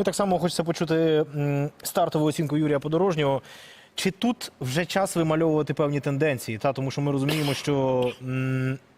Ну, так само хочеться почути стартову оцінку Юрія Подорожнього. Чи тут вже час вимальовувати певні тенденції? Та тому що ми розуміємо, що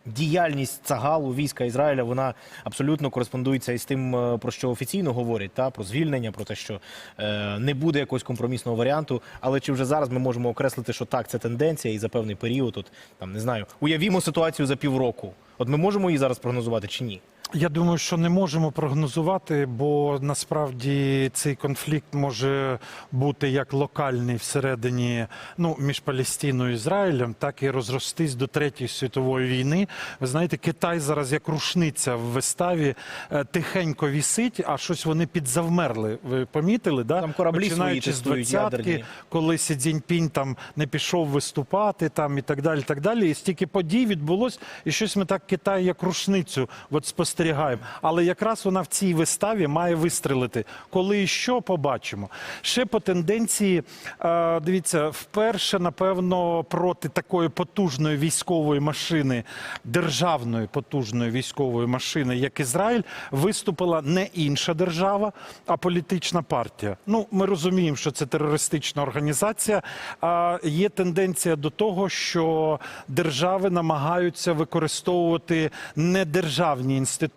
діяльність Цагалу, війська Ізраїля, вона абсолютно кореспондується із тим, е, про що офіційно говорять, та про звільнення, про те, що е, не буде якогось компромісного варіанту. Але чи вже зараз ми можемо окреслити, що так, це тенденція, і за певний період, от там не знаю, уявімо ситуацію за півроку. От ми можемо її зараз прогнозувати чи ні? Я думаю, що не можемо прогнозувати, бо насправді цей конфлікт може бути як локальний всередині ну між Палестиною і Ізраїлем, так і розростись до третьої світової війни. Ви знаєте, Китай зараз як рушниця в виставі е, тихенько вісить, а щось вони підзавмерли. Ви помітили? Да? Там кораблі Починаючи з двадцятки, коли Сі Цзіньпінь там не пішов виступати, там і так далі. так далі. І стільки подій відбулось, і щось ми так Китай як рушницю от спостерігаємо. Але якраз вона в цій виставі має вистрелити. Коли і що побачимо. Ще по тенденції, е, дивіться, вперше, напевно, проти такої потужної військової машини, державної потужної військової машини, як Ізраїль, виступила не інша держава, а політична партія. Ну, ми розуміємо, що це терористична організація. А є тенденція до того, що держави намагаються використовувати недержавні інституції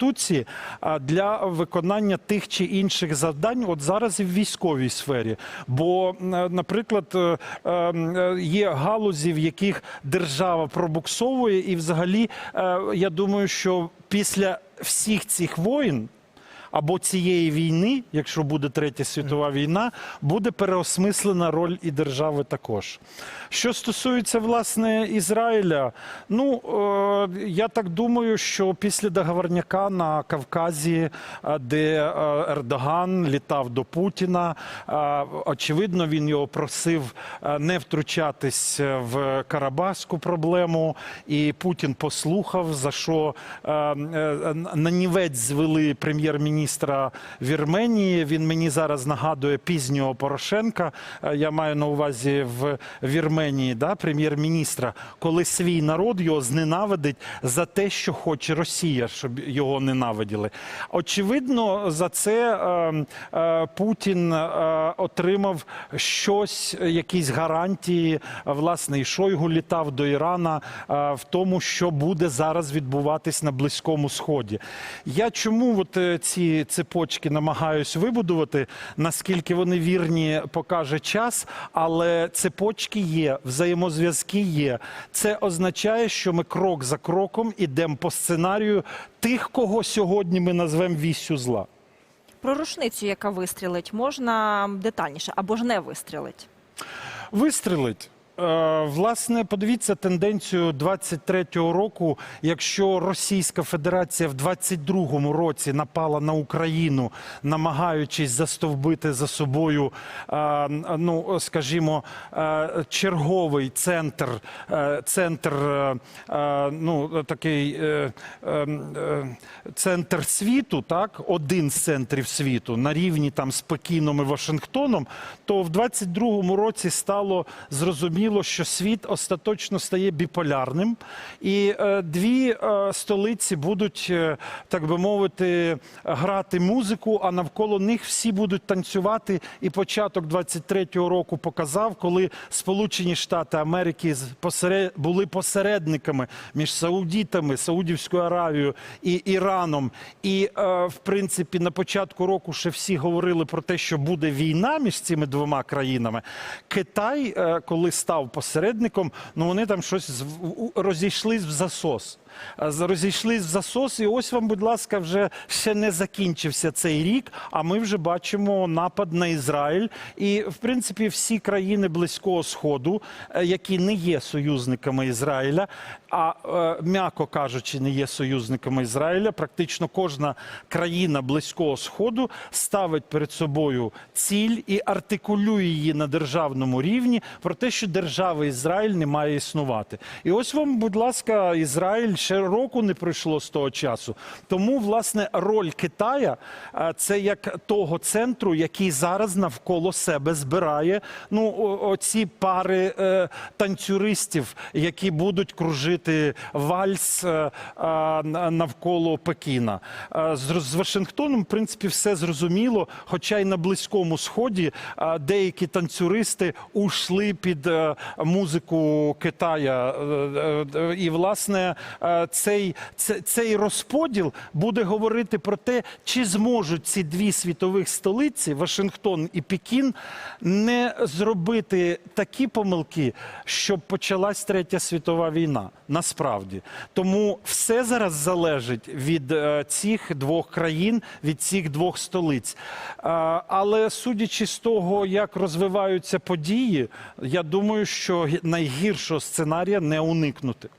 а, для виконання тих чи інших завдань, от зараз і в військовій сфері. Бо, е, наприклад, е, е, є галузі, в яких держава пробуксовує, і взагалі я думаю, що після всіх цих воїн або цієї війни, якщо буде третя світова війна, буде переосмислена роль і держави також. Що стосується власне Ізраїля, ну е, я так думаю, що після договорняка на Кавказі, е, де е, Ердоган літав до Путіна, е, очевидно, він його просив не втручатись в Карабахську проблему, і Путін послухав, за що е, е, на нівець звели прем'єр-міністра Вірменії. Він мені зараз нагадує пізнього Порошенка. Е, Я маю на увазі в Вірменії, да, прем'єр-міністра, коли свій народ його зненавидить за те, що хоче Росія, щоб його ненавиділи. Очевидно, за це е, е, Путін е, отримав щось, якісь гарантії. Власне, і Шойгу літав до Ірана е, в тому, що буде зараз відбуватись на Близькому Сході. Я чому от е, ці цепочки намагаюсь вибудувати, наскільки вони вірні, покаже час, але цепочки є, взаємозв'язки є. Це означає, що ми крок за кроком ідемо по сценарію тих, кого сьогодні ми назвемо віссю зла. Про рушницю, яка вистрілить, можна детальніше або ж не вистрілить. Вистрелить. Е, Власне, подивіться тенденцію 23-го року. Якщо Російська Федерація в 22-му році напала на Україну, намагаючись застовбити за собою, е, ну скажімо, е, черговий центр, центр, ну такий центр світу, так, один з центрів світу на рівні там з Пекіном і Вашингтоном, то в 22-му році стало зрозуміло, що світ остаточно стає біполярним, і е, дві е, столиці будуть, е, так би мовити, грати музику, а навколо них всі будуть танцювати. І початок 23-го року показав, коли Сполучені Штати Америки були посередниками між Саудітами, Саудівською Аравією і Іраном. І в принципі на початку року ще всі говорили про те, що буде війна між цими двома країнами. Китай, коли став посередником, ну вони там щось розійшлись в засос. Е, Розійшлись в засос, і ось вам, будь ласка, вже ще не закінчився цей рік. А ми вже бачимо напад на Ізраїль. І в принципі всі країни Близького Сходу, е, які не є союзниками Ізраїля, а е, м'яко кажучи, не є союзниками Ізраїля. Практично кожна країна Близького Сходу ставить перед собою ціль і артикулює її на державному рівні про те, що держава Ізраїль не має існувати. І ось вам, будь ласка, Ізраїль ще року не пройшло з того часу. Тому, власне, роль Китая е, це як того центру, який зараз навколо себе збирає ну, оці пари е, танцюристів, які будуть кружити вальс е, е, навколо Пекіна. Е, з, з Вашингтоном, в принципі, все зрозуміло, хоча й на Близькому Сході е, деякі танцюристи ушли під е, музику Китая. Е, е, е, І, власне, е, цей, цей розподіл буде говорити про те, чи зможуть ці дві світових столиці, Вашингтон і Пекін, не зробити такі помилки, щоб почалась третя світова війна. Насправді, тому все зараз залежить від е, цих двох країн, від цих двох столиць. Е, але судячи з того, як розвиваються події, я думаю, що найгіршого сценарія не уникнути.